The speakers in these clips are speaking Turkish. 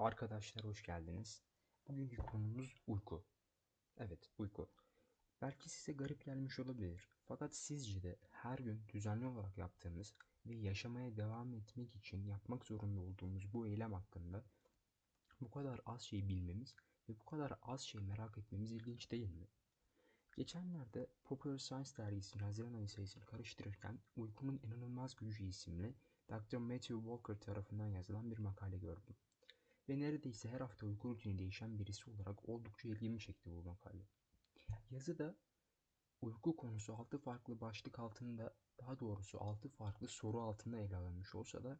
Arkadaşlar hoş geldiniz. Bugünkü konumuz uyku. Evet, uyku. Belki size garip gelmiş olabilir. Fakat sizce de her gün düzenli olarak yaptığımız ve yaşamaya devam etmek için yapmak zorunda olduğumuz bu eylem hakkında bu kadar az şey bilmemiz ve bu kadar az şey merak etmemiz ilginç değil mi? Geçenlerde Popular Science dergisinin Haziran ayı sayısını karıştırırken Uykunun İnanılmaz Gücü isimli Dr. Matthew Walker tarafından yazılan bir makale gördüm. Ve neredeyse her hafta uyku rutini değişen birisi olarak oldukça ilgimi çekti bu makale. Yazıda uyku konusu altı farklı başlık altında, daha doğrusu altı farklı soru altında ele alınmış olsa da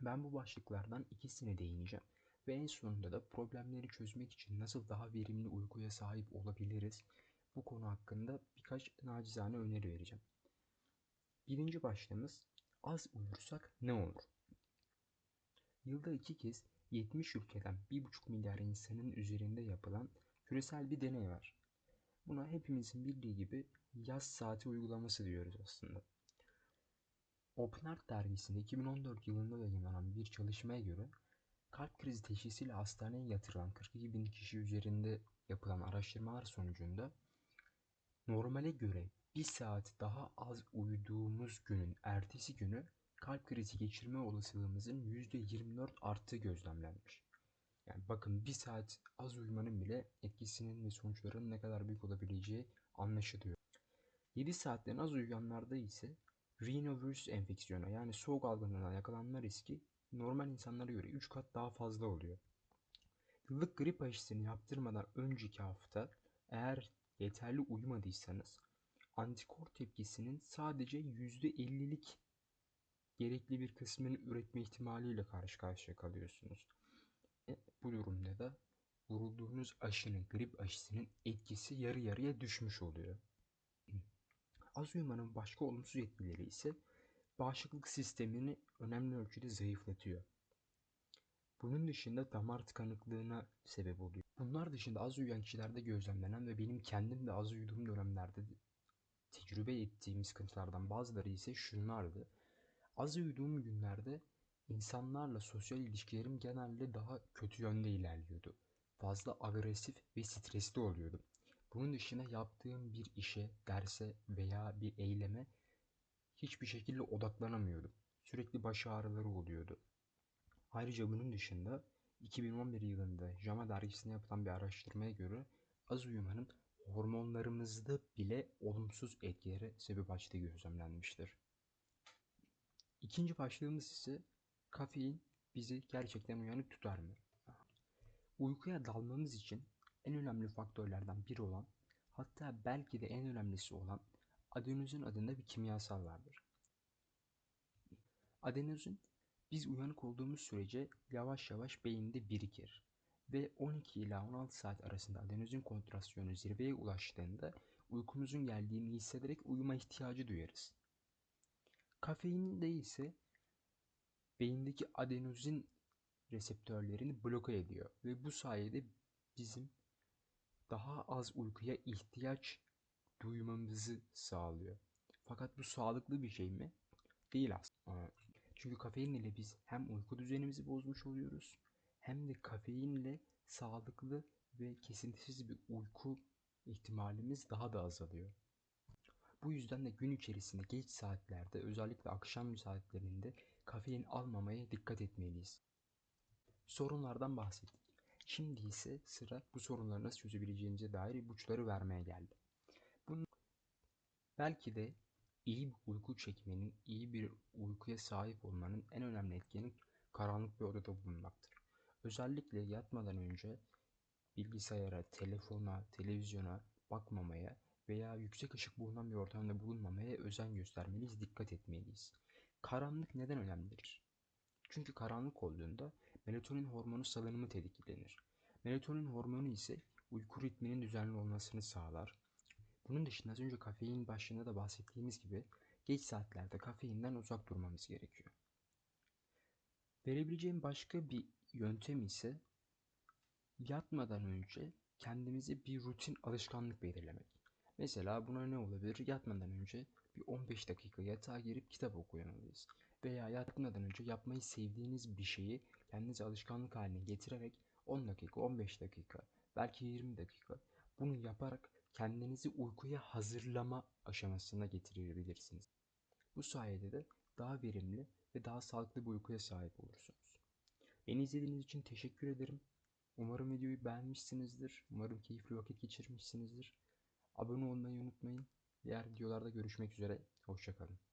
ben bu başlıklardan ikisine değineceğim ve en sonunda da problemleri çözmek için nasıl daha verimli uykuya sahip olabiliriz bu konu hakkında birkaç nacizane öneri vereceğim. Birinci başlığımız az uyursak ne olur? Yılda iki kez 70 ülkeden 1,5 milyar insanın üzerinde yapılan küresel bir deney var. Buna hepimizin bildiği gibi yaz saati uygulaması diyoruz aslında. Open Heart dergisinde 2014 yılında yayınlanan bir çalışmaya göre kalp krizi teşhisiyle hastaneye yatırılan 42 bin kişi üzerinde yapılan araştırmalar sonucunda normale göre bir saat daha az uyuduğumuz günün ertesi günü kalp krizi geçirme olasılığımızın %24 arttığı gözlemlenmiş. Yani bakın bir saat az uyumanın bile etkisinin ve sonuçlarının ne kadar büyük olabileceği anlaşılıyor. 7 saatten az uyuyanlarda ise rhinovirüs enfeksiyonu yani soğuk algınlığına yakalanma riski normal insanlara göre 3 kat daha fazla oluyor. Yıllık grip aşısını yaptırmadan önceki hafta eğer yeterli uyumadıysanız antikor tepkisinin sadece %50'lik gerekli bir kısmını üretme ihtimaliyle karşı karşıya kalıyorsunuz. E, bu durumda da vurulduğunuz aşının, grip aşısının etkisi yarı yarıya düşmüş oluyor. Az uyumanın başka olumsuz etkileri ise bağışıklık sistemini önemli ölçüde zayıflatıyor. Bunun dışında damar tıkanıklığına sebep oluyor. Bunlar dışında az uyuyan kişilerde gözlemlenen ve benim kendim de az uyuduğum dönemlerde tecrübe ettiğim sıkıntılardan bazıları ise şunlardı. Az uyuduğum günlerde insanlarla sosyal ilişkilerim genelde daha kötü yönde ilerliyordu. Fazla agresif ve stresli oluyordum. Bunun dışında yaptığım bir işe, derse veya bir eyleme hiçbir şekilde odaklanamıyordum. Sürekli baş ağrıları oluyordu. Ayrıca bunun dışında 2011 yılında JAMA dergisinde yapılan bir araştırmaya göre az uyumanın hormonlarımızda bile olumsuz etkilere sebep açtığı gözlemlenmiştir. İkinci başlığımız ise kafein bizi gerçekten uyanık tutar mı? Uykuya dalmamız için en önemli faktörlerden biri olan hatta belki de en önemlisi olan adenozin adında bir kimyasal vardır. Adenozin biz uyanık olduğumuz sürece yavaş yavaş beyinde birikir ve 12 ila 16 saat arasında adenozin kontrasyonu zirveye ulaştığında uykumuzun geldiğini hissederek uyuma ihtiyacı duyarız. Kafein de ise beyindeki adenozin reseptörlerini bloke ediyor ve bu sayede bizim daha az uykuya ihtiyaç duymamızı sağlıyor. Fakat bu sağlıklı bir şey mi? Değil aslında. Çünkü kafein ile biz hem uyku düzenimizi bozmuş oluyoruz hem de kafeinle sağlıklı ve kesintisiz bir uyku ihtimalimiz daha da azalıyor. Bu yüzden de gün içerisinde geç saatlerde özellikle akşam saatlerinde kafein almamaya dikkat etmeliyiz. Sorunlardan bahsettik. Şimdi ise sıra bu sorunları nasıl çözebileceğimize dair ipuçları vermeye geldi. Bunun belki de iyi bir uyku çekmenin, iyi bir uykuya sahip olmanın en önemli etkeni karanlık bir odada bulunmaktır. Özellikle yatmadan önce bilgisayara, telefona, televizyona bakmamaya veya yüksek ışık bulunan bir ortamda bulunmamaya özen göstermeliyiz, dikkat etmeliyiz. Karanlık neden önemlidir? Çünkü karanlık olduğunda melatonin hormonu salınımı tetiklenir. Melatonin hormonu ise uyku ritminin düzenli olmasını sağlar. Bunun dışında az önce kafein başlığında da bahsettiğimiz gibi geç saatlerde kafeinden uzak durmamız gerekiyor. Verebileceğim başka bir yöntem ise yatmadan önce kendimize bir rutin alışkanlık belirlemek. Mesela buna ne olabilir? Yatmadan önce bir 15 dakika yatağa girip kitap okuyamalıyız. veya yatmadan önce yapmayı sevdiğiniz bir şeyi kendinize alışkanlık haline getirerek 10 dakika, 15 dakika, belki 20 dakika bunu yaparak kendinizi uykuya hazırlama aşamasına getirebilirsiniz. Bu sayede de daha verimli ve daha sağlıklı bir uykuya sahip olursunuz. Beni izlediğiniz için teşekkür ederim. Umarım videoyu beğenmişsinizdir. Umarım keyifli vakit geçirmişsinizdir. Abone olmayı unutmayın. Diğer videolarda görüşmek üzere. Hoşçakalın.